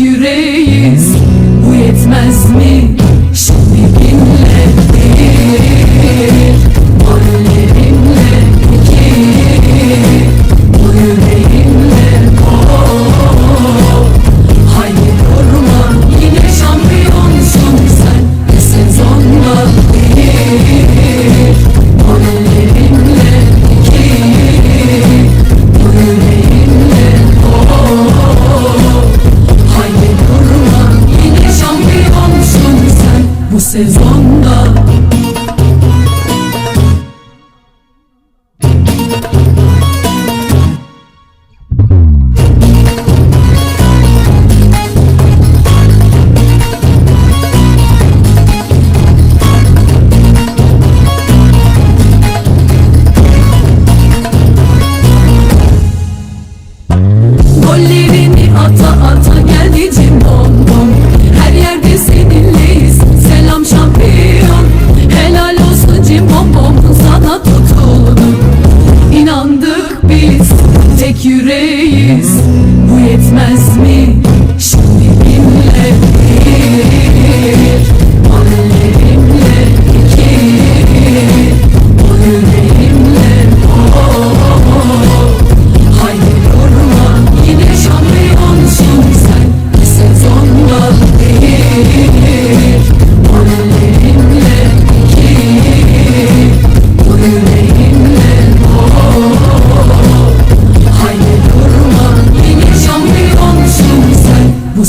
yüreğiz Bu yetmez mi? sezonda. biz tek yüreğiz Bu yetmez mi?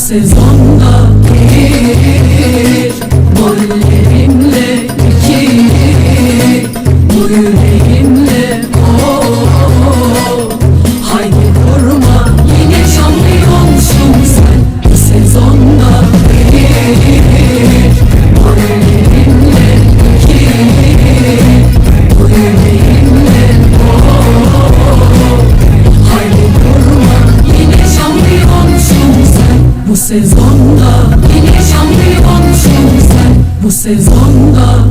sezonda gelir Bolle bu sezonda Yine şampiyon sen. Bu sezonda